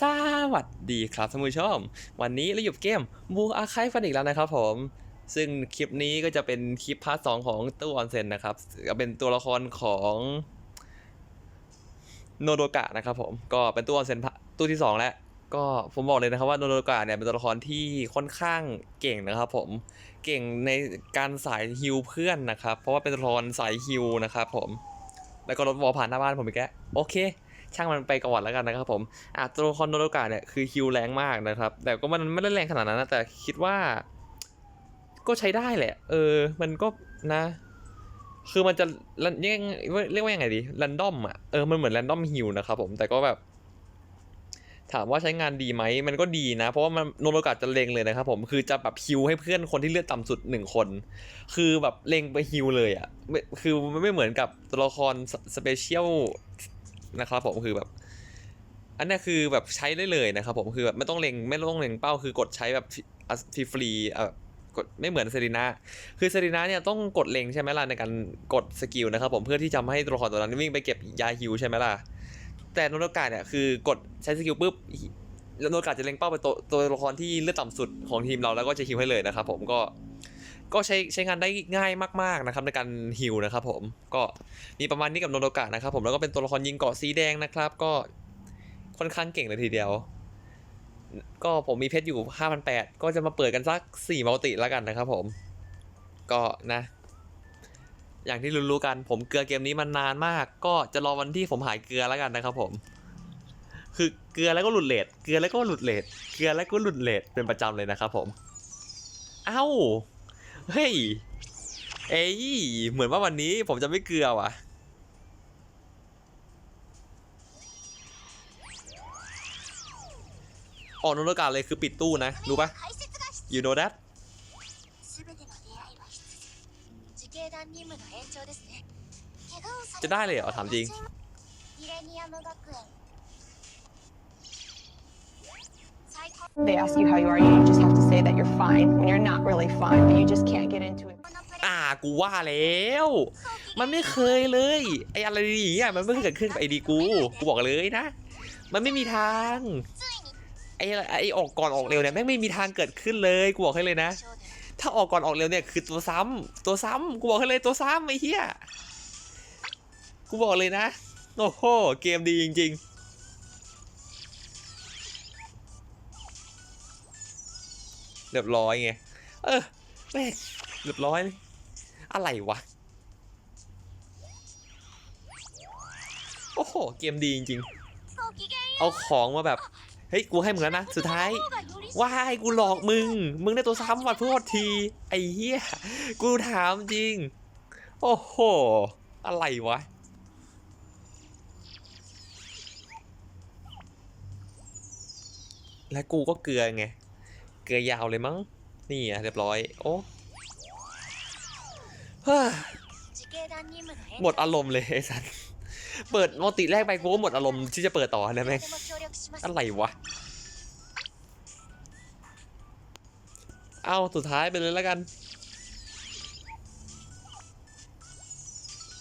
สวัสดีครับท่านผู้ชม วันนี้เราอยู่เกมบูอาคายฟันอีกแล้วนะครับผม ซึ่งคลิปนี้ก็จะเป็นคลิปพาร์ทสองของตู้ออนเซนนะครับก็เป็นตัวละครของโนโดกะนะครับผมก็เป็นตู้ออนเซนตู้ที่สองแล้วก็ผมบอกเลยนะครับว่าโนโดกะเนี่ยเป็นตัวละครที่ค่อนข้างเก่งนะครับผมเก่งในการสายฮิวเพื่อนนะครับ เพราะว่าเป็นตัวละครสายฮิวนะครับผมแล้วก็รถวอลผ่านหน้าบ้านผมอีกแล้วโอเค ช่างมันไปก่อนแล้วกันนะครับผมอะตัวละครโนโดกะเนี่ยคือคิวแรงมากนะครับ แต่ก็มันไม่ได้แรงขนาดนั้นนะแต่คิดว่า ก็ใช้ได้แหละ เออ มันก็นะ คือมันจะเรียกเรียกว่ายังไงดีแรนดอมอะเออมันเหมือนแรนดอมฮิลนะครับผมแต่ก็แบบถามว่าใช้งานดีไหมมันก็ดีนะ เพราะว่ามันโนโดกะจะเลงเลยนะครับผมคือจะแบบฮิวให้เพื่อนคนที่เลือดต่ำสุดหนึ่งคน คือแบบเลงไปฮิวเลยอะคือมันไม่เหมือนกับตัวละครสเปเชียล นะครับผมคือแบบ อันนี้คือแบบใช้ได้เลยนะครับผมคือแบบไม่ต้องเล็งไม่ต้องเล็งเป้าคือกดใช้แบบฟรีๆอะกดไม่เหมือนเซรีนาคือเซรีนาเนี่ยต้องกดเล็งใช่ไหมล่ะในการกดสกิลนะครับผมเพื่อที่จะให้ตัวละครตัวนั้นวิ่งไปเก็บยาฮิวใช่ไหมล่ะ แต่โนโดกะเนี่ยคือกดใช้สกิลปุ๊บแล้วโนโดกะจะเล็งเป้าไปตัวตัวละครที่เลือดต่ำสุดของทีมเราแล้วก็จะฮิวให้เลยนะครับผมก็ ก็ใช้ใช้งานได้ง่ายมากๆนะครับในการฮิวนะครับผมก็มีประมาณนี้กับโนโดกะนะครับผมแล้วก็เป็นตัวละครยิงเกาะสีแดงนะครับ ก็ค่อนข้างเก่งเลยทีเดียว ก็ผมมีเพชรอยู่ 5,800 ก็จะมาเปิดกันสัก4มัลติแล้วกันนะครับผม ก็นะ อย่างที่รู้ๆกัน ผมเกลือเกมนี้มานานมาก ก็จะรอวันที่ผมหายเกลือแล้วกันนะครับผม คือเกลือแล้วก็หลุดเลทเกลือแล้วก็หลุดเลทเกลือแล้วก็หลุดเลทเป็นประจำเลยนะครับผม เอ้า เฮ้ย เอ้ย เหมือนว่าวันนี้ผมจะไม่เกลือว่ะ ออกนอกการเลยคือปิดตู้นะ รู้ปะ you know that จะได้เลยเหรอ ถามจริง They ask you how you are, you just have to say that you're fine when you're not really fine, but you just can't get into it. อ่ากูว่าแล้ว มันไม่เคยเลยไอ้อะไรอย่อะมันไม่เคยเกิดขึ้นไอดีกูกูบอกเลยนะ มันไม่มีทางไอ้ไอ้ออกก่อนออกเร็วเนี่ยแม่งไม่มีทางเกิดขึ้นเลยกูบอกให้เลยนะ ถ้าออกก่อนออกเร็วเนี่ยคือตัวซ้ำ ตัวซ้ำกูบอกให้เลยตัวซ้ำไอ้เหี้ยกูบอกเลยนะโอ้โหเกมดีจริง ๆ เรียบร้อยไง เออแม่เรียบร้อยเลยอะไรวะ โอ้โห เกมดีจริงๆ เอาของมาแบบ เฮ้ย กูให้มึงแล้วนะ สุดท้ายว่ายกูหลอกมึง มึงได้ตัวซ้ำวัดพื่ที ไอ้เหี้ย กูถามจริง โอ้โห อะไรวะและกูก็เกลือไง เกือยาวเลยมั้ง นี่อะเรียบร้อย โอ้หมดอารมณ์เลยไอ้สัสเปิดมอติแรกไปกูก็หมดอารมณ์ที่จะเปิดต่อนะแม่งอะไรวะ เอาสุดท้ายไปเลยแล้วกัน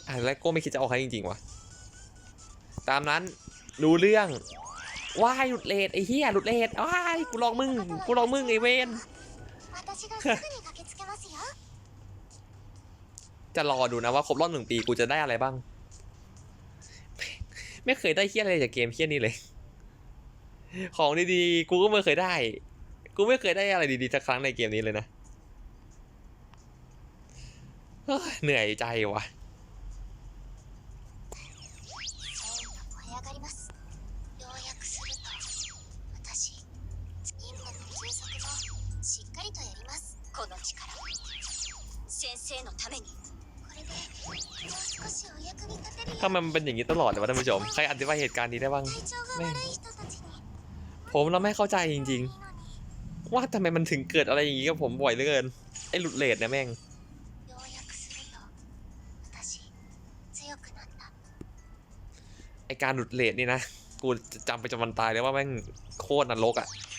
อะแล้ก็ไม่คิดจะออกใครจริงๆวะตามนั้นรู้เรื่อง ว้ายหลุดเลดไอ้เฮียหลุดเลดว้ายกูลองมึงกูลองมึงไอ้เวนจะรอดูนะว่าครบรอบหนึ่งปีกูจะได้อะไรบ้าง ไม่เคยได้เฮี้ยอะไรจากเกมเฮี้ยนี้เลย ของดีๆกูก็ไม่เคยได้ กูไม่เคยได้อะไรดีๆสักครั้งในเกมนี้เลยนะเหนื่อยใจวะ่ะ 生のためにこれでもう少しお役に立てるよ ถ้ามันเป็นอย่างนี้ตลอดเลยวะท่านผู้ชม ใครอธิบายเหตุการณ์นี้ได้บ้าง 体調が悪い人たちに ผมเราไม่เข้าใจจริง いいのに ๆ ว่าทำไมมันถึงเกิดอะไรอย่างนี้กับผมบ่อยเหลือเกิน ไอ้หลุดเลทเนี่ยแม่ง 要約すると私強くなった ไอการหลุดเลทนี่นะ กูจะจำไปจนวันตายเลยว่าแม่งโคตรนรกอะ่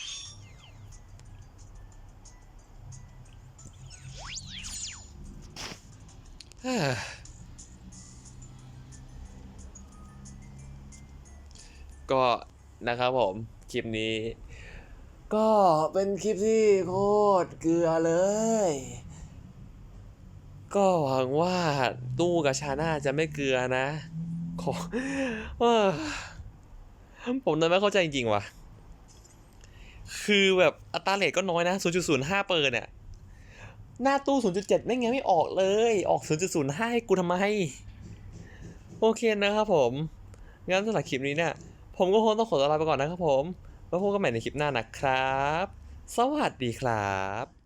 ก็นะครับผม คลิปนี้ ก็เป็นคลิปที่โคตรเกลือเลย ก็หวังว่าตู้กับชาน่าจะไม่เกลือนะขอผมนั้นไม่เข้าใจจริงๆว่ะ คือแบบอัตราเรทก็น้อยนะ 0.05 เปอร์เนี่ย หน้าตู้ 0.7 ไม่งไงไม่ออกเลย ออก 0.05 ให้กูทำไม โอเคนะครับผม งั้นสำหรับคลิปนี้เนี่ย ผมก็คงต้องขอตัวลาไปก่อนนะครับผม แล้วพบกันใหม่ในคลิปหน้านะครับ สวัสดีครับ